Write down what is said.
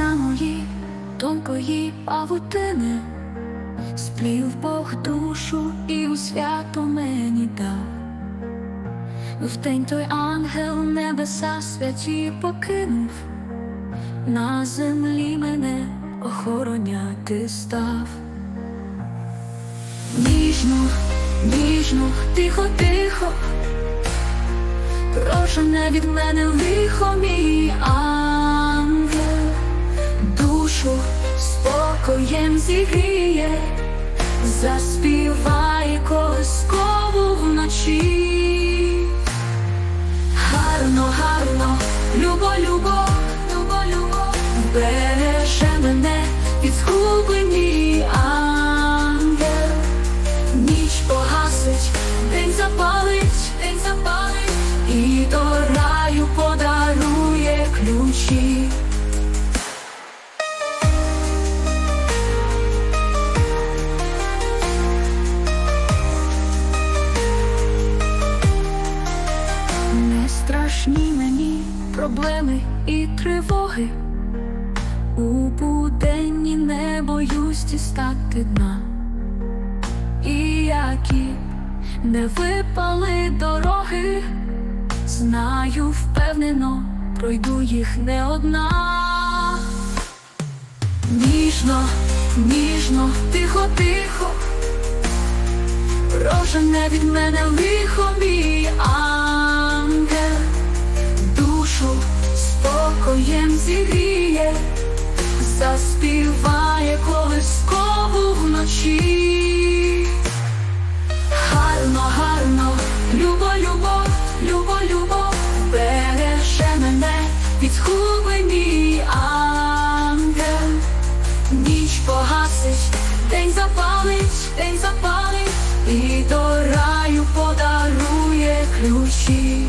самої тонкої павутини, сплів Бог душу і у свято мені дав. Втень той ангел небеса святі покинув, на землі мене охороняти став. Ніжно, ніжно, тихо, тихо, прошу не від мене лихо мій ангел спокоєм зігріє, заспіває колискову вночі. Гарно, гарно, любо, любо, любо, любо, береже мене від згуби мій ангел. Ніч погасить, день запалить, день запалить, і до раю подарує ключі. Страшні мені проблеми і тривоги. У буденні не боюсь дістати дна. І які не випали дороги, знаю впевнено, пройду їх не одна. Ніжно, ніжно, тихо, тихо, прожене від мене лихо мій ангел, заспіває колискову вночі. Гарно, гарно, любо, любо, любо, любо, береже мене від згуби мій ангел. Ніч погасить, день запалить, день запалить, і до раю подарує ключі.